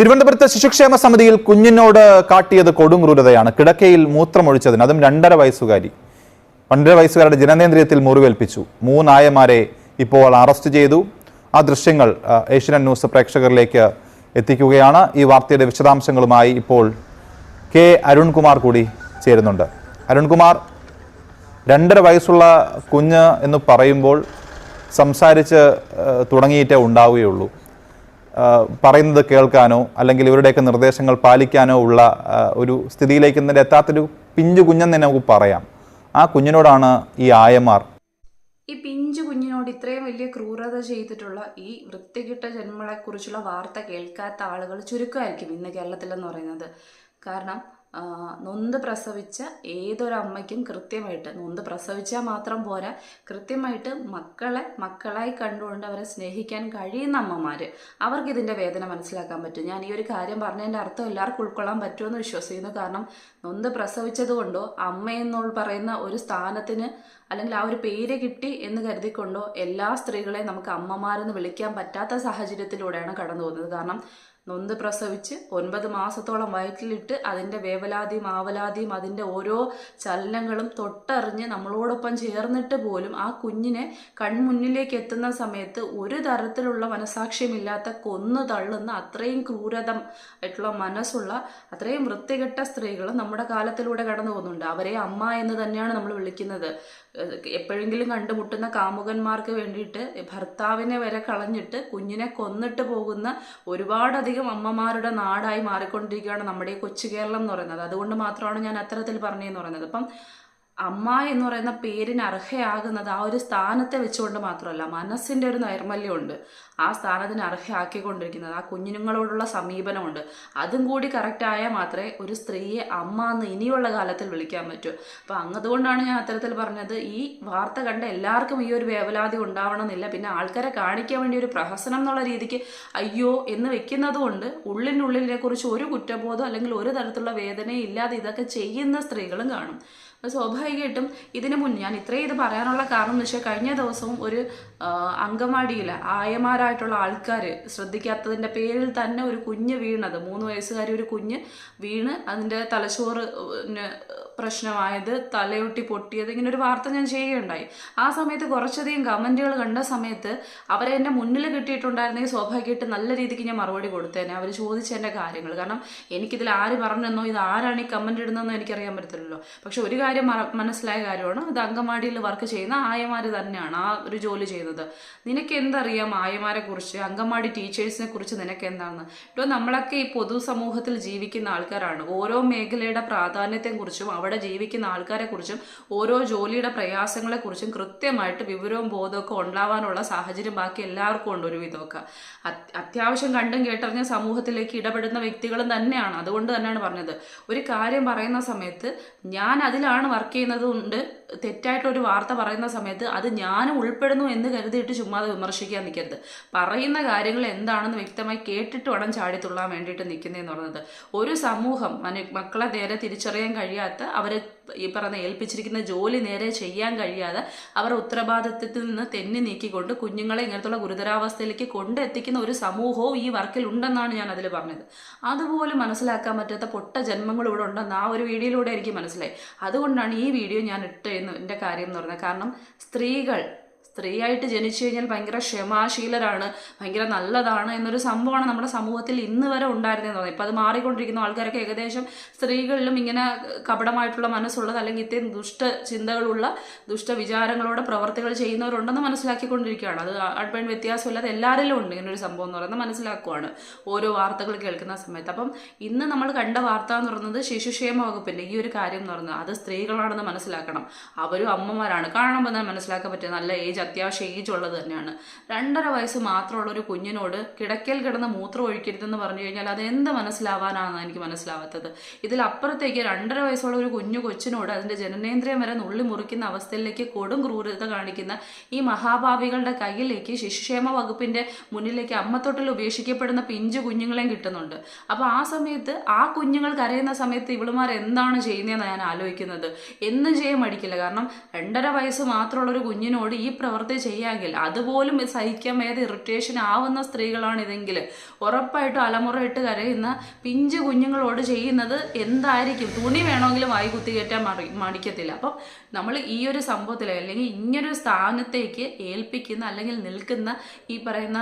തിരുവനന്തപുരത്ത് ശിശുക്ഷേമ സമിതിയിൽ കുഞ്ഞിനോട് കാട്ടിയത് കൊടുങ്ക്രൂരതയാണ് കിടക്കയിൽ മൂത്രമൊഴിച്ചതിന് അതും രണ്ടര വയസ്സുകാരി. രണ്ടര വയസ്സുകാരുടെ ജനനേന്ദ്രിയത്തിൽ മുറിവേൽപ്പിച്ചു. മൂന്നായമാരെ ഇപ്പോൾ അറസ്റ്റ് ചെയ്തു. ആ ദൃശ്യങ്ങൾ ഏഷ്യൻ ന്യൂസ് പ്രേക്ഷകരിലേക്ക് എത്തിക്കുകയാണ്. ഈ വാർത്തയുടെ വിശദാംശങ്ങളുമായി ഇപ്പോൾ കെ അരുൺകുമാർ കൂടി ചേരുന്നുണ്ട്. അരുൺകുമാർ രണ്ടര വയസ്സുള്ള കുഞ്ഞ് എന്ന് പറയുമ്പോൾ സംസാരിച്ച് തുടങ്ങിയിട്ടേ ഉണ്ടാവുകയുള്ളൂ. പറയുന്നത് കേൾക്കാനോ അല്ലെങ്കിൽ ഇവരുടെയൊക്കെ നിർദ്ദേശങ്ങൾ പാലിക്കാനോ ഉള്ള ഒരു സ്ഥിതിയിലേക്ക് ഇന്നലെ എത്താത്തൊരു പിഞ്ചു കുഞ്ഞെന്ന് തന്നെ നമുക്ക് പറയാം. ആ കുഞ്ഞിനോടാണ് ഈ ആയമാർ. ഈ പിഞ്ചു കുഞ്ഞിനോട് ഇത്രയും വലിയ ക്രൂരത ചെയ്തിട്ടുള്ള ഈ വൃത്തികെട്ട ജന്മങ്ങളെക്കുറിച്ചുള്ള വാർത്ത കേൾക്കാത്ത ആളുകൾ ചുരുക്കമായിരിക്കും ഇന്ന് കേരളത്തിലെന്ന് പറയുന്നത്. കാരണം നൊന്ത് പ്രസവിച്ച ഏതൊരമ്മയ്ക്കും കൃത്യമായിട്ട് നൊന്ത് പ്രസവിച്ചാൽ മാത്രം പോരാ കൃത്യമായിട്ട് മക്കളെ മക്കളായി കണ്ടുകൊണ്ട് അവരെ സ്നേഹിക്കാൻ കഴിയുന്ന അമ്മമാർ അവർക്ക് ഇതിന്റെ വേദന മനസ്സിലാക്കാൻ പറ്റും. ഞാൻ ഈ ഒരു കാര്യം പറഞ്ഞതിന്റെ അർത്ഥം എല്ലാവർക്കും ഉൾക്കൊള്ളാൻ പറ്റുമെന്ന് വിശ്വസിക്കുന്നു. കാരണം നൊന്ത് പ്രസവിച്ചതുകൊണ്ടോ കൊണ്ടോ അമ്മയെന്നുള്ള പറയുന്ന ഒരു സ്ഥാനത്തിന് അല്ലെങ്കിൽ ആ ഒരു പേര് കിട്ടി എന്ന് കരുതിക്കൊണ്ടോ എല്ലാ സ്ത്രീകളെയും നമുക്ക് അമ്മമാരെന്ന് വിളിക്കാൻ പറ്റാത്ത സാഹചര്യത്തിലൂടെയാണ് കടന്നു പോകുന്നത് കാരണം നൊന്ത് പ്രസവിച്ച് ഒൻപത് മാസത്തോളം വയറ്റിലിട്ട് അതിന്റെ വേവലാതിയും ആവലാതിയും അതിന്റെ ഓരോ ചലനങ്ങളും തൊട്ടറിഞ്ഞ് നമ്മളോടൊപ്പം ചേർന്നിട്ട് പോലും ആ കുഞ്ഞിനെ കൺമുന്നിലേക്ക് എത്തുന്ന സമയത്ത് ഒരു തരത്തിലുള്ള മനസാക്ഷ്യമില്ലാത്ത കൊന്നു തള്ളുന്ന അത്രയും ക്രൂരതം ആയിട്ടുള്ള മനസ്സുള്ള അത്രയും വൃത്തികെട്ട സ്ത്രീകൾ നമ്മുടെ കാലത്തിലൂടെ കടന്നു പോകുന്നുണ്ട്. അവരെ അമ്മ എന്ന് തന്നെയാണ് നമ്മൾ വിളിക്കുന്നത്. എപ്പോഴെങ്കിലും കണ്ടുമുട്ടുന്ന കാമുകന്മാർക്ക് വേണ്ടിയിട്ട് ഭർത്താവിനെ വരെ കളഞ്ഞിട്ട് കുഞ്ഞിനെ കൊന്നിട്ട് പോകുന്ന ഒരുപാടധികം അമ്മമാരുടെ നാടായി മാറിക്കൊണ്ടിരിക്കുകയാണ് നമ്മുടെ ഈ കൊച്ചു കേരളം എന്ന് പറയുന്നത്. അതുകൊണ്ട് മാത്രമാണ് ഞാൻ അത്തരത്തിൽ പറഞ്ഞതെന്ന് പറയുന്നത്. അപ്പം അമ്മ എന്ന് പറയുന്ന പേരിന് അർഹയാകുന്നത് ആ ഒരു സ്ഥാനത്തെ വെച്ചുകൊണ്ട് മാത്രമല്ല മനസ്സിന്റെ ഒരു നൈർമല്യമുണ്ട്. ആ സ്ഥാനത്തിന് അർഹയാക്കിക്കൊണ്ടിരിക്കുന്നത് ആ കുഞ്ഞുങ്ങളോടുള്ള സമീപനമുണ്ട്. അതും കൂടി കറക്റ്റായാൽ മാത്രമേ ഒരു സ്ത്രീയെ അമ്മ എന്ന് ഇനിയുള്ള കാലത്തിൽ വിളിക്കാൻ പറ്റൂ. അപ്പം അങ്ങതുകൊണ്ടാണ് ഞാൻ അത്തരത്തിൽ പറഞ്ഞത് ഈ വാർത്ത കണ്ട എല്ലാവർക്കും ഈ ഒരു വേവലാതി ഉണ്ടാവണമെന്നില്ല. പിന്നെ ആൾക്കാരെ കാണിക്കാൻ വേണ്ടി ഒരു പ്രഹസനം എന്നുള്ള രീതിക്ക് അയ്യോ എന്ന് വെക്കുന്നത് കൊണ്ട് ഉള്ളിനുള്ളിനെ കുറിച്ച് ഒരു കുറ്റബോധം അല്ലെങ്കിൽ ഒരു തരത്തിലുള്ള വേദനയും ഇല്ലാതെ ഇതൊക്കെ ചെയ്യുന്ന സ്ത്രീകളും കാണും. അപ്പോൾ സ്വാഭാവികമായിട്ടും ഇതിനു മുന്നേ ഞാൻ ഇത്രയും ഇത് പറയാനുള്ള കാരണം എന്ന് വെച്ചാൽ കഴിഞ്ഞ ദിവസവും ഒരു അങ്കമാടിയിൽ ആയമാരായിട്ടുള്ള ആൾക്കാർ ശ്രദ്ധിക്കാത്തതിന്റെ പേരിൽ തന്നെ ഒരു കുഞ്ഞ് വീണത്. മൂന്ന് വയസ്സുകാരി ഒരു കുഞ്ഞ് വീണ് അതിന്റെ തലച്ചോറ് പ്രശ്നമായത് തലയൊട്ടി പൊട്ടിയത് ഇങ്ങനെ ഒരു വാർത്ത ഞാൻ ചെയ്യുകയുണ്ടായി. ആ സമയത്ത് കുറച്ചധികം കമന്റുകൾ കണ്ട സമയത്ത് അവരെ എന്റെ മുന്നിൽ കിട്ടിയിട്ടുണ്ടായിരുന്നെങ്കിൽ സ്വാഭാവികമായിട്ട് നല്ല രീതിക്ക് ഞാൻ മറുപടി കൊടുത്തേനെ. അവർ ചോദിച്ച എന്റെ കാര്യങ്ങൾ കാരണം എനിക്കിതിൽ ആര് പറഞ്ഞെന്നോ ഇത് ആരാണ് ഈ കമന്റ് ഇടുന്നതെന്നോ എനിക്കറിയാൻ പറ്റത്തില്ലല്ലോ. പക്ഷെ ഒരു കാര്യം മനസ്സിലായ കാര്യമാണ് അത് അങ്കമാടിയിൽ വർക്ക് ചെയ്യുന്ന ആയമാർ തന്നെയാണ്. ആ ഒരു ജോലി ചെയ്യുന്നത്? നിനക്ക് എന്തറിയാം ആയമാരെ കുറിച്ച് അങ്കമാടി ടീച്ചേഴ്സിനെ കുറിച്ച് നിനക്ക് എന്താണ് ഇപ്പോൾ നമ്മളൊക്കെ ഈ പൊതുസമൂഹത്തിൽ ജീവിക്കുന്ന ആൾക്കാരാണ്. ഓരോ മേഖലയുടെ പ്രാധാന്യത്തെക്കുറിച്ചും അവിടെ ജീവിക്കുന്ന ആൾക്കാരെ കുറിച്ചും ഓരോ ജോലിയുടെ പ്രയാസങ്ങളെക്കുറിച്ചും കൃത്യമായിട്ട് വിവരവും ബോധമൊക്കെ ഉണ്ടാവാനുള്ള സാഹചര്യം ബാക്കി എല്ലാവർക്കും ഉണ്ട് ഒരുവിധമൊക്കെ. അത്- അത്യാവശ്യം കണ്ടും കേട്ടറിഞ്ഞ സമൂഹത്തിലേക്ക് ഇടപെടുന്ന വ്യക്തികളും തന്നെയാണ്. അതുകൊണ്ട് തന്നെയാണ് പറഞ്ഞത്. ഒരു കാര്യം പറയുന്ന സമയത്ത് ഞാൻ അതിലാണ് വർക്ക് ചെയ്യുന്നത് കൊണ്ട് തെറ്റായിട്ടൊരു വാർത്ത പറയുന്ന സമയത്ത് അത് ഞാനും ഉൾപ്പെടുന്നു എന്ന് കരുതിയിട്ട് ചുമ്മാതെ വിമർശിക്കാൻ നിൽക്കരുത്. പറയുന്ന കാര്യങ്ങൾ എന്താണെന്ന് വ്യക്തമായി കേട്ടിട്ട് വേണം ചാടിത്തുള്ളാൻ വേണ്ടിയിട്ട് നിൽക്കുന്നതെന്ന് പറയുന്നത് ഒരു സമൂഹം മക്കളെ നേരെ തിരിച്ചറിയാൻ കഴിയാത്ത അവരെ ഈ പറഞ്ഞ ഏൽപ്പിച്ചിരിക്കുന്ന ജോലി നേരെ ചെയ്യാൻ കഴിയാതെ അവർ ഉത്തരവാദിത്വത്തിൽ നിന്ന് തെന്നി നീക്കിക്കൊണ്ട് കുഞ്ഞുങ്ങളെ ഇങ്ങനത്തുള്ള ഗുരുതരാവസ്ഥയിലേക്ക് കൊണ്ടെത്തിക്കുന്ന ഒരു സമൂഹവും ഈ വർക്കിൽ ഉണ്ടെന്നാണ് ഞാൻ അതിൽ പറഞ്ഞത്. അതുപോലെ മനസ്സിലാക്കാൻ പറ്റാത്ത പൊട്ട ജന്മങ്ങൾ ഇവിടെ ഉണ്ടെന്ന് ആ ഒരു വീഡിയോയിലൂടെ എനിക്ക് മനസ്സിലായി. അതുകൊണ്ടാണ് ഈ വീഡിയോ ഞാൻ ഇട്ട് എന്ന് എന്റെ കാര്യം എന്ന് പറഞ്ഞത്. കാരണം സ്ത്രീകൾ സ്ത്രീയായിട്ട് ജനിച്ചു കഴിഞ്ഞാൽ ഭയങ്കര ക്ഷമാശീലരാണ് ഭയങ്കര നല്ലതാണ് എന്നൊരു സംഭവമാണ് നമ്മുടെ സമൂഹത്തിൽ ഇന്ന് വരെ ഉണ്ടായിരുന്നതെന്ന് തോന്നുന്നത് ഇപ്പം അത് മാറിക്കൊണ്ടിരിക്കുന്ന. ആൾക്കാരൊക്കെ ഏകദേശം സ്ത്രീകളിലും ഇങ്ങനെ കപടമായിട്ടുള്ള മനസ്സുള്ളത് അല്ലെങ്കിൽ ഇത്രയും ദുഷ്ട ചിന്തകളുള്ള ദുഷ്ട വിചാരങ്ങളോടെ പ്രവർത്തികൾ ചെയ്യുന്നവരുണ്ടെന്ന് മനസ്സിലാക്കിക്കൊണ്ടിരിക്കുകയാണ്. അത് ആൺപെൺ വ്യത്യാസമില്ലാതെ എല്ലാവരിലും ഉണ്ട് ഇങ്ങനെ ഒരു സംഭവം എന്ന് പറയുന്നത് മനസ്സിലാക്കുവാണ് ഓരോ വാർത്തകൾ കേൾക്കുന്ന സമയത്ത്. അപ്പം ഇന്ന് നമ്മൾ കണ്ട വാർത്ത എന്ന് പറയുന്നത് ശിശുക്ഷേമ വകുപ്പിന്റെ ഈ ഒരു കാര്യം എന്ന് പറയുന്നത്. അത് സ്ത്രീകളാണെന്ന് മനസ്സിലാക്കണം. അവരും അമ്മമാരാണ്. കാണുമ്പോൾ തന്നെ മനസ്സിലാക്കാൻ പറ്റിയ നല്ല ഏജ് അത്യാവശ്യം ഏജ് ഉള്ളത് തന്നെയാണ്. രണ്ടര വയസ്സ് മാത്രമുള്ള ഒരു കുഞ്ഞിനോട് കിടക്കയിൽ കിടന്ന് മൂത്രം ഒഴിക്കരുതെന്ന് പറഞ്ഞു കഴിഞ്ഞാൽ അത് എന്ത് മനസ്സിലാവാനാണെന്ന് എനിക്ക് മനസ്സിലാവാത്തത്. ഇതിലപ്പുറത്തേക്ക് രണ്ടര വയസ്സുള്ള ഒരു കുഞ്ഞു കൊച്ചിനോട് അതിന്റെ ജനനേന്ദ്രിയം വരെ നുള്ളി മുറിക്കുന്ന അവസ്ഥയിലേക്ക് കൊടും ക്രൂരത കാണിക്കുന്ന ഈ മഹാഭാവികളുടെ കയ്യിലേക്ക് ശിശുക്ഷേമ വകുപ്പിന്റെ മുന്നിലേക്ക് അമ്മത്തൊട്ടിൽ ഉപേക്ഷിക്കപ്പെടുന്ന പിഞ്ചു കുഞ്ഞുങ്ങളെയും കിട്ടുന്നുണ്ട്. അപ്പോൾ ആ സമയത്ത് ആ കുഞ്ഞുങ്ങൾ കരയുന്ന സമയത്ത് ഇവളുമാർ എന്താണ് ചെയ്യുന്നതെന്ന് ഞാൻ ആലോചിക്കുന്നത്. എന്നും ചെയ്യാൻ മടിക്കില്ല. കാരണം രണ്ടര വയസ്സ് മാത്രമുള്ള ഒരു കുഞ്ഞിനോട് ഈ പ്രവൃത്തി ചെയ്യാമെങ്കിൽ അതുപോലും സഹിക്കാൻ വയ്യാതെ ഇറിറ്റേഷൻ ആവുന്ന സ്ത്രീകളാണിതെങ്കിൽ ഉറപ്പായിട്ടും അലമുറയിട്ട് കരയുന്ന പിഞ്ചു കുഞ്ഞുങ്ങളോട് ചെയ്യുന്നത് എന്തായിരിക്കും? തുണി വേണമെങ്കിലും വായി കുത്തി കയറ്റാൻ മറി മടിക്കത്തില്ല. അപ്പം നമ്മൾ ഈ ഒരു സംഭവത്തിൽ അല്ലെങ്കിൽ ഇങ്ങനൊരു സ്ഥാനത്തേക്ക് ഏൽപ്പിക്കുന്ന അല്ലെങ്കിൽ നിൽക്കുന്ന ഈ പറയുന്ന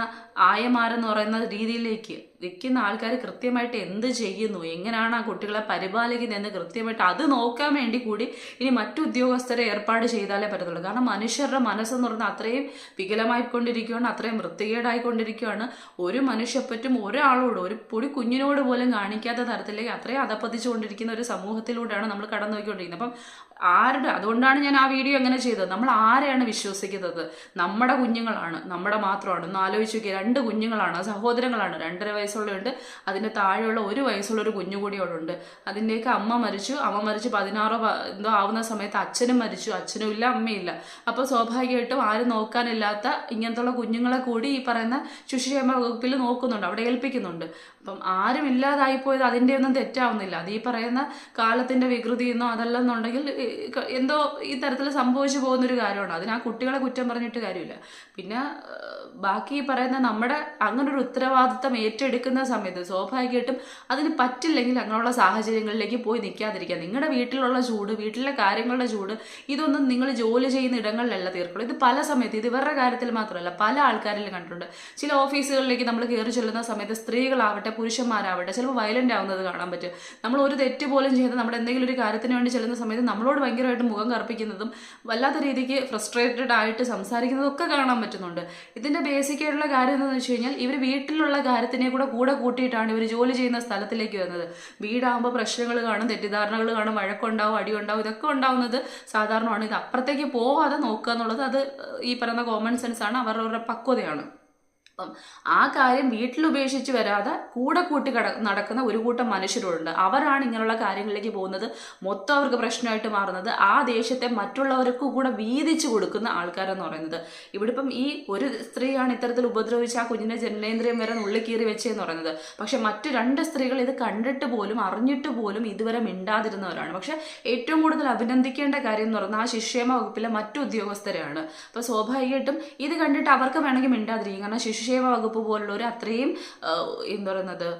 ആയമാരെന്ന് പറയുന്ന രീതിയിലേക്ക് നിൽക്കുന്ന ആൾക്കാർ കൃത്യമായിട്ട് എന്ത് ചെയ്യുന്നു? എങ്ങനെയാണ് ആ കുട്ടികളെ പരിപാലിക്കുന്നതെന്ന് കൃത്യമായിട്ട് അത് നോക്കാൻ വേണ്ടി കൂടി ഇനി മറ്റു ഉദ്യോഗസ്ഥരെ ഏർപ്പാട് ചെയ്താലേ പറ്റത്തുള്ളൂ. കാരണം മനുഷ്യരുടെ മനസ്സെന്ന് പറഞ്ഞാൽ അത്രയും വികലമായിക്കൊണ്ടിരിക്കുകയാണ് അത്രയും വൃത്തികേടായിക്കൊണ്ടിരിക്കുകയാണ് ഒരു മനുഷ്യപ്പറ്റും ഒരാളോട് ഒരു പൊടി കുഞ്ഞിനോട് പോലും കാണിക്കാത്ത തരത്തിലേക്ക് അത്രയും അതപ്പതിച്ചുകൊണ്ടിരിക്കുന്ന ഒരു സമൂഹത്തിലൂടെയാണ് നമ്മൾ കടന്നു പോയിക്കൊണ്ടിരിക്കുന്നത് അപ്പം ആരുടെ അതുകൊണ്ടാണ് ഞാൻ ആ വീഡിയോ എങ്ങനെ ചെയ്തത്. നമ്മൾ ആരെയാണ് വിശ്വസിക്കുന്നത്? നമ്മുടെ കുഞ്ഞുങ്ങളാണ്. നമ്മുടെ മാത്രമാണ്. ഒന്ന് ആലോചിച്ച് നോക്കിയാൽ രണ്ട് കുഞ്ഞുങ്ങളാണ്. സഹോദരങ്ങളാണ്. രണ്ടര വയസ്സുള്ളതുണ്ട് അതിന്റെ താഴെയുള്ള ഒരു വയസ്സുള്ള ഒരു കുഞ്ഞു കൂടി അതിന്റെയൊക്കെ അമ്മ മരിച്ചു. അമ്മ മരിച്ച് പതിനാറോ എന്തോ ആവുന്ന സമയത്ത് അച്ഛനും മരിച്ചു. അച്ഛനും ഇല്ല അമ്മയില്ല അപ്പോൾ സ്വാഭാവികമായിട്ടും ആരും നോക്കാനില്ലാത്ത ഇങ്ങനത്തുള്ള കുഞ്ഞുങ്ങളെ കൂടി ഈ പറയുന്ന ശിശുക്ഷേമ വകുപ്പിൽ നോക്കുന്നുണ്ട്. അവിടെ ഏൽപ്പിക്കുന്നുണ്ട്. അപ്പം ആരും ഇല്ലാതായിപ്പോയത് അതിന്റെ ഒന്നും തെറ്റാവുന്നില്ല. അത് ഈ പറയുന്ന കാലത്തിന്റെ വികൃതി എന്നോ അതല്ലെന്നുണ്ടെങ്കിൽ എന്തോ ഈ തരത്തിൽ സംഭവിച്ചു പോകുന്നൊരു കാര്യമാണ്. അതിന് ആ കുട്ടികളെ കുറ്റം പറഞ്ഞിട്ട് കാര്യമില്ല. പിന്നെ ബാക്കി പറയുന്ന നമ്മുടെ അങ്ങനെ ഒരു ഉത്തരവാദിത്തം ഏറ്റെടുക്കുന്ന സമയത്ത് സ്വാഭാവികമായിട്ടും അതിന് പറ്റില്ലെങ്കിൽ അങ്ങനെയുള്ള സാഹചര്യങ്ങളിലേക്ക് പോയി നിൽക്കാതിരിക്കുക. നിങ്ങളുടെ വീട്ടിലുള്ള ചൂട് വീട്ടിലെ കാര്യങ്ങളുടെ ചൂട് ഇതൊന്നും നിങ്ങൾ ജോലി ചെയ്യുന്ന ഇടങ്ങളിലല്ല തീർക്കുള്ളൂ. ഇത് പല സമയത്ത് ഇത് ഇവരുടെ കാര്യത്തിൽ മാത്രമല്ല പല ആൾക്കാരിലും കണ്ടിട്ടുണ്ട്. ചില ഓഫീസുകളിലേക്ക് നമ്മൾ കയറി ചെല്ലുന്ന സമയത്ത് സ്ത്രീകളാവട്ടെ പുരുഷന്മാരാവട്ടെ ചിലപ്പോൾ വയലന്റ് ആവുന്നത് കാണാൻ പറ്റും. നമ്മൾ ഒരു തെറ്റ് പോലും ചെയ്ത് നമ്മുടെ എന്തെങ്കിലും ഒരു കാര്യത്തിന് വേണ്ടി ചെല്ലുന്ന സമയത്ത് നമ്മളോട് ഭയങ്കരമായിട്ട് മുഖം കറുപ്പിക്കുന്നതും വല്ലാത്ത രീതിക്ക് ഫ്രസ്ട്രേറ്റഡ് ആയിട്ട് സംസാരിക്കുന്നതും ഒക്കെ കാണാൻ പറ്റുന്നുണ്ട്. ഇതിന്റെ ബേസിക് ആയിട്ടുള്ള കാര്യം എന്താണെന്ന് വെച്ച് കഴിഞ്ഞാൽ ഇവർ വീട്ടിലുള്ള കാര്യത്തിനെ കൂടെ കൂടെ കൂട്ടിയിട്ടാണ് ഇവർ ജോലി ചെയ്യുന്ന സ്ഥലത്തിലേക്ക് വരുന്നത്. വീടാകുമ്പോൾ പ്രശ്നങ്ങൾ കാണും തെറ്റിദ്ധാരണകൾ കാണും വഴക്കുണ്ടാവും അടിയുണ്ടാവും ഇതൊക്കെ ഉണ്ടാവുന്നത് സാധാരണമാണ്. ഇത് അപ്പുറത്തേക്ക് പോവാതെ നോക്കുക എന്നുള്ളത് അത് ഈ പറയുന്ന കോമൺ സെൻസ് ആണ് അവരുടെ പക്വതയാണ്. അപ്പം ആ കാര്യം വീട്ടിൽ ഉപേക്ഷിച്ച് വരാതെ കൂടെ കൂട്ടി കട നടക്കുന്ന ഒരു കൂട്ടം മനുഷ്യരുണ്ട്. അവരാണ് ഇങ്ങനെയുള്ള കാര്യങ്ങളിലേക്ക് പോകുന്നത്. മൊത്തം അവർക്ക് പ്രശ്നമായിട്ട് മാറുന്നത്. ആ ദേശത്തെ മറ്റുള്ളവർക്ക് കൂടെ വീതിച്ചു കൊടുക്കുന്ന ആൾക്കാരെന്ന് പറയുന്നത്. ഇവിടെ ഇപ്പം ഈ ഒരു സ്ത്രീയാണ് ഇത്തരത്തിൽ ഉപദ്രവിച്ച് ആ കുഞ്ഞിനെ ജനനേന്ദ്രിയം വരെ നുള്ളിക്കീറി വെച്ചതെന്ന് പറയുന്നത്. പക്ഷെ മറ്റു രണ്ട് സ്ത്രീകൾ ഇത് കണ്ടിട്ട് പോലും അറിഞ്ഞിട്ട് പോലും ഇതുവരെ മിണ്ടാതിരുന്നവരാണ്. പക്ഷെ ഏറ്റവും കൂടുതൽ അഭിനന്ദിക്കേണ്ട കാര്യം എന്ന് പറഞ്ഞാൽ ആ ശിശുക്ഷേമ വകുപ്പിലെ മറ്റു ഉദ്യോഗസ്ഥരെയാണ്. അപ്പോൾ സ്വാഭാവികമായിട്ടും ഇത് കണ്ടിട്ട് അവർക്ക് വേണമെങ്കിൽ മിണ്ടാതിരിക്കും. കാരണം ശിശുക്ഷേമ വകുപ്പ് പോലുള്ളവർ അത്രയും ആ, എന്താ പറയുന്നത്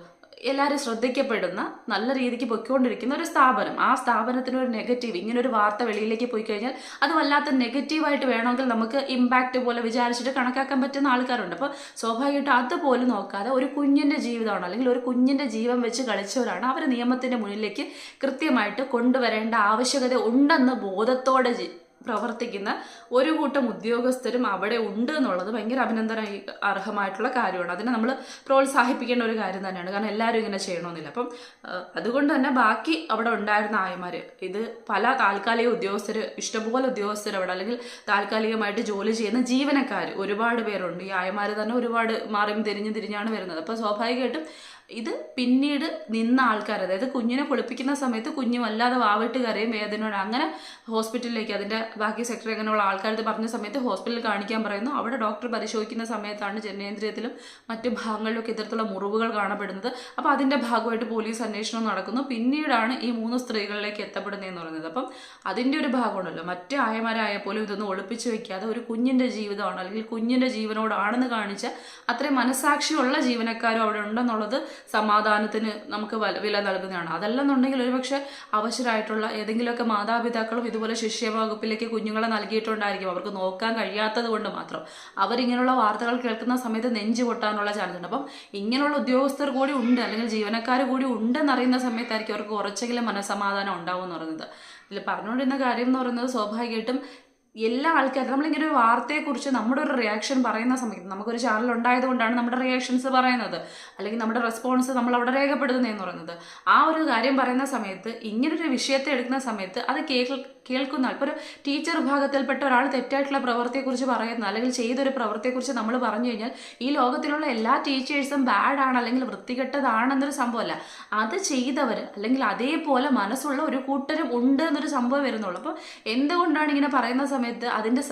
എല്ലാവരും ശ്രദ്ധിക്കപ്പെടുന്ന നല്ല രീതിക്ക് പൊയ്ക്കൊണ്ടിരിക്കുന്ന ഒരു സ്ഥാപനം. ആ സ്ഥാപനത്തിന് ഒരു നെഗറ്റീവ് ഇങ്ങനെ ഒരു വാർത്ത വെളിയിലേക്ക് പോയി കഴിഞ്ഞാൽ അത് വല്ലാത്ത നെഗറ്റീവായിട്ട് വേണമെങ്കിൽ നമുക്ക് ഇമ്പാക്റ്റ് പോലെ വിചാരിച്ചിട്ട് കണക്കാക്കാൻ പറ്റുന്ന ആൾക്കാരുണ്ട്. അപ്പോൾ സ്വാഭാവികമായിട്ടും അതുപോലും നോക്കാതെ ഒരു കുഞ്ഞിന്റെ ജീവിതമാണ് അല്ലെങ്കിൽ ഒരു കുഞ്ഞിന്റെ ജീവൻ വെച്ച് കളിച്ചവരാണ് അവർ നിയമത്തിന്റെ മുന്നിലേക്ക് കൃത്യമായിട്ട് കൊണ്ടുവരേണ്ട ആവശ്യകത ഉണ്ടെന്ന് ബോധത്തോടെ പ്രവർത്തിക്കുന്ന ഒരു കൂട്ടം ഉദ്യോഗസ്ഥരും അവിടെ ഉണ്ട് എന്നുള്ളത് ഭയങ്കര അഭിനന്ദന അർഹമായിട്ടുള്ള കാര്യമാണ്. അതിനെ നമ്മൾ പ്രോത്സാഹിപ്പിക്കേണ്ട ഒരു കാര്യം തന്നെയാണ്. കാരണം എല്ലാവരും ഇങ്ങനെ ചെയ്യണമെന്നില്ല. അപ്പം അതുകൊണ്ട് തന്നെ ബാക്കി അവിടെ ഉണ്ടായിരുന്ന ആയമാർ ഇത് പല താൽക്കാലിക ഉദ്യോഗസ്ഥർ ഇഷ്ടംപോലെ ഉദ്യോഗസ്ഥർ അവിടെ അല്ലെങ്കിൽ താൽക്കാലികമായിട്ട് ജോലി ചെയ്യുന്ന ജീവനക്കാർ ഒരുപാട് പേരുണ്ട്. ഈ ആയമാർ തന്നെ ഒരുപാട് മാറിയും തിരിഞ്ഞ് തിരിഞ്ഞാണ് വരുന്നത്. അപ്പോൾ സ്വാഭാവികമായിട്ടും ഇത് പിന്നീട് നിന്ന ആൾക്കാർ അതായത് കുഞ്ഞിനെ കുളിപ്പിക്കുന്ന സമയത്ത് കുഞ്ഞ് വല്ലാതെ വാവിട്ട് കരയും വേദനയോട്. അങ്ങനെ ഹോസ്പിറ്റലിലേക്ക് അതിന്റെ ബാക്കി സെക്ടർ അങ്ങനെയുള്ള ആൾക്കാർ പറഞ്ഞ സമയത്ത് ഹോസ്പിറ്റലിൽ കാണിക്കാൻ പറയുന്നു. അവിടെ ഡോക്ടർ പരിശോധിക്കുന്ന സമയത്താണ് ജനനേന്ദ്രിയത്തിലും മറ്റു ഭാഗങ്ങളിലൊക്കെ ഇത്തരത്തിലുള്ള മുറിവുകൾ കാണപ്പെടുന്നത്. അപ്പോൾ അതിന്റെ ഭാഗമായിട്ട് പോലീസ് അന്വേഷണം നടക്കുന്നു. പിന്നീടാണ് ഈ മൂന്ന് സ്ത്രീകളിലേക്ക് എത്തപ്പെടുന്നതെന്ന് പറയുന്നത്. അപ്പം അതിന്റെ ഒരു ഭാഗമുണ്ടല്ലോ മറ്റ് ആയമാരായ പോലും ഇതൊന്നും ഒളിപ്പിച്ചു വെക്കാതെ ഒരു കുഞ്ഞിന്റെ ജീവിതമാണ് അല്ലെങ്കിൽ കുഞ്ഞിന്റെ ജീവനോടാണെന്ന് കാണിച്ച അത്രയും മനസാക്ഷിയുള്ള ജീവനക്കാരും അവിടെ ഉണ്ടെന്നുള്ളത് സമാധാനത്തിന് നമുക്ക് വല- നൽകുന്നതാണ്. അതല്ലെന്നുണ്ടെങ്കിൽ ഒരുപക്ഷെ അവശരായിട്ടുള്ള ഏതെങ്കിലുമൊക്കെ മാതാപിതാക്കളും ഇതുപോലെ ശിഷ്യവകുപ്പിലേക്ക് കുഞ്ഞുങ്ങളെ നൽകിയിട്ടുണ്ടായിരിക്കും. അവർക്ക് നോക്കാൻ കഴിയാത്തത് കൊണ്ട് മാത്രം. അവരിങ്ങനെയുള്ള വാർത്തകൾ കേൾക്കുന്ന സമയത്ത് നെഞ്ചു പൊട്ടാനുള്ള ചാൻസ് ഉണ്ട്. അപ്പം ഇങ്ങനെയുള്ള ഉദ്യോഗസ്ഥർ കൂടി ഉണ്ട് അല്ലെങ്കിൽ ജീവനക്കാർ കൂടി ഉണ്ടെന്നറിയുന്ന സമയത്തായിരിക്കും അവർക്ക് കുറച്ചെങ്കിലും മനസമാധാനം ഉണ്ടാവും എന്ന് പറയുന്നത്. ഇതിൽ പറഞ്ഞുകൊണ്ടിരുന്ന കാര്യം എന്ന് പറയുന്നത് സ്വാഭാവികമായിട്ടും എല്ലാ ആൾക്കാരും നമ്മളിങ്ങനെ ഒരു വാർത്തയെക്കുറിച്ച് നമ്മുടെ ഒരു റിയാക്ഷൻ പറയുന്ന സമയത്ത് നമുക്കൊരു ചാനൽ ഉണ്ടായത് കൊണ്ടാണ് നമ്മുടെ റിയാക്ഷൻസ് പറയുന്നത്. അല്ലെങ്കിൽ നമ്മുടെ റെസ്പോൺസ് നമ്മൾ അവിടെ രേഖപ്പെടുത്തുന്നതെന്ന് പറയുന്നത്. ആ ഒരു കാര്യം പറയുന്ന സമയത്ത് ഇങ്ങനൊരു വിഷയത്തെ എടുക്കുന്ന സമയത്ത് അത് കേൾ കേൾക്കുന്ന ഇപ്പോൾ ഒരു ടീച്ചർ വിഭാഗത്തിൽപ്പെട്ട ഒരാൾ തെറ്റായിട്ടുള്ള പ്രവൃത്തിയെക്കുറിച്ച് പറയുന്ന. അല്ലെങ്കിൽ ചെയ്തൊരു പ്രവൃത്തിയെക്കുറിച്ച് നമ്മൾ പറഞ്ഞു കഴിഞ്ഞാൽ ഈ ലോകത്തിലുള്ള എല്ലാ ടീച്ചേഴ്സും ബാഡ് ആണ് അല്ലെങ്കിൽ വൃത്തികെട്ടതാണെന്നൊരു സംഭവമല്ല. അത് ചെയ്തവർ അല്ലെങ്കിൽ അതേപോലെ മനസ്സുള്ള ഒരു കൂട്ടരും ഉണ്ട് എന്നൊരു സംഭവം വരുന്നുള്ളൂ. അപ്പോൾ എന്തുകൊണ്ടാണ് ഇങ്ങനെ പറയുന്ന സമയത്ത് അതിന്റെ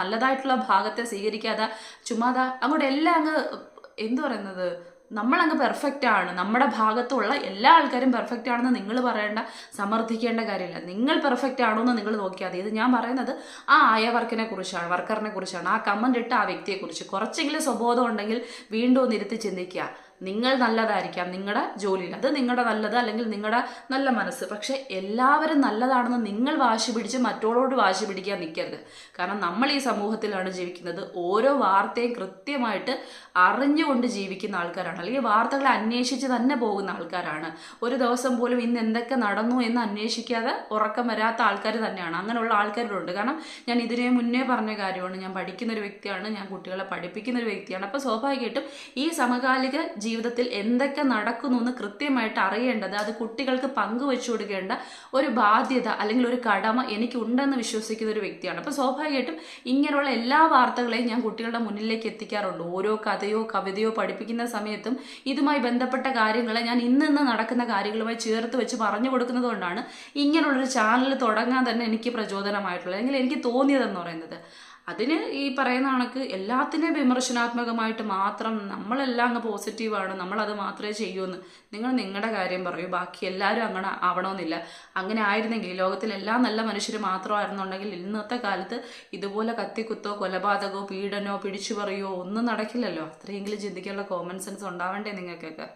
നല്ലതായിട്ടുള്ള ഭാഗത്തെ സ്വീകരിക്കാതെ ചുമ്മാതെ അങ്ങോട്ട് എല്ലാം അങ്ങ് എന്തു പറയുന്നത്? നമ്മളങ്ങ് പെർഫെക്റ്റ് ആണ്. നമ്മുടെ ഭാഗത്തുള്ള എല്ലാ ആൾക്കാരും പെർഫെക്റ്റ് ആണെന്ന് നിങ്ങൾ പറയേണ്ട സമർത്ഥിക്കേണ്ട കാര്യമില്ല. നിങ്ങൾ പെർഫെക്റ്റ് ആണോ എന്ന് നിങ്ങൾ നോക്കിയാൽ മതി. ഇത് ഞാൻ പറയുന്നത് ആ ആയ വർക്കിനെ കുറിച്ചാണ് വർക്കറിനെ കുറിച്ചാണ്. ആ കമന്റ് ഇട്ട ആ വ്യക്തിയെക്കുറിച്ച് കുറച്ചെങ്കിലും സ്വബോധം ഉണ്ടെങ്കിൽ വീണ്ടും ഒന്നിരുത്തി ചിന്തിക്കുക. നിങ്ങൾ നല്ലതായിരിക്കാം നിങ്ങളുടെ ജോലിയിൽ. അത് നിങ്ങളുടെ നല്ലത് അല്ലെങ്കിൽ നിങ്ങളുടെ നല്ല മനസ്സ്. പക്ഷെ എല്ലാവരും നല്ലതാണെന്ന് നിങ്ങൾ വാശി പിടിച്ച് മറ്റുള്ളവരോട് വാശി പിടിക്കാൻ നിൽക്കരുത് കാരണം നമ്മൾ ഈ സമൂഹത്തിലാണ് ജീവിക്കുന്നത്. ഓരോ വാർത്തയും കൃത്യമായിട്ട് അറിഞ്ഞുകൊണ്ട് ജീവിക്കുന്ന ആൾക്കാരാണ്. അല്ലെങ്കിൽ വാർത്തകളെ അന്വേഷിച്ച് തന്നെ പോകുന്ന ആൾക്കാരാണ്. ഒരു ദിവസം പോലും ഇന്ന് എന്തൊക്കെ നടന്നു എന്ന് അന്വേഷിക്കാതെ ഉറക്കം വരാത്ത ആൾക്കാർ തന്നെയാണ്. അങ്ങനെയുള്ള ആൾക്കാരുണ്ട് കാരണം ഞാൻ ഇതിനെ മുന്നേ പറഞ്ഞ കാര്യമാണ്. ഞാൻ പഠിക്കുന്ന ഒരു വ്യക്തിയാണ്. ഞാൻ കുട്ടികളെ പഠിപ്പിക്കുന്ന ഒരു വ്യക്തിയാണ്. അപ്പോൾ സ്വാഭാവികമായിട്ടും ഈ സമകാലിക ജീവിതത്തിൽ എന്തൊക്കെ നടക്കുന്നു എന്ന് കൃത്യമായിട്ട് അറിയേണ്ടത് അത് കുട്ടികൾക്ക് പങ്കുവെച്ചു കൊടുക്കേണ്ട ഒരു ബാധ്യത അല്ലെങ്കിൽ ഒരു കടമ എനിക്കുണ്ടെന്ന് വിശ്വസിക്കുന്ന ഒരു വ്യക്തിയാണ്. അപ്പോൾ സ്വാഭാവികമായിട്ടും ഇങ്ങനെയുള്ള എല്ലാ വാർത്തകളെയും ഞാൻ കുട്ടികളുടെ മുന്നിലേക്ക് എത്തിക്കാറുണ്ട്. ഓരോ കഥയോ കവിതയോ പഠിപ്പിക്കുന്ന സമയത്തും ഇതുമായി ബന്ധപ്പെട്ട കാര്യങ്ങളെ ഞാൻ ഇന്ന് നടക്കുന്ന കാര്യങ്ങളുമായി ചേർത്ത് വെച്ച് പറഞ്ഞു കൊടുക്കുന്നത് കൊണ്ടാണ് ഇങ്ങനെയുള്ളൊരു ചാനൽ തുടങ്ങാൻ തന്നെ എനിക്ക് പ്രചോദനമായിട്ടുള്ളത്. അല്ലെങ്കിൽ എനിക്ക് തോന്നിയതെന്ന് പറയുന്നത്. അതിന് ഈ പറയുന്ന കണക്ക് എല്ലാത്തിനെയും വിമർശനാത്മകമായിട്ട് മാത്രം നമ്മളെല്ലാം അങ്ങ് പോസിറ്റീവാണ് നമ്മളത് മാത്രമേ ചെയ്യൂന്ന് നിങ്ങൾ നിങ്ങളുടെ കാര്യം പറയൂ ബാക്കി എല്ലാവരും അങ്ങനെ ആവണമെന്നില്ല. അങ്ങനെ ആയിരുന്നെങ്കിൽ ലോകത്തിൽ എല്ലാ നല്ല മനുഷ്യർ മാത്രമായിരുന്നുണ്ടെങ്കിൽ ഇന്നത്തെ കാലത്ത് ഇതുപോലെ കത്തിക്കുത്തോ കൊലപാതകമോ പീഡനോ പിടിച്ചു പറയോ ഒന്നും നടക്കില്ലല്ലോ. അത്രയെങ്കിലും ചിന്തിക്കാനുള്ള കോമൺ സെൻസ് ഉണ്ടാവണ്ടേ നിങ്ങൾക്കൊക്കെ?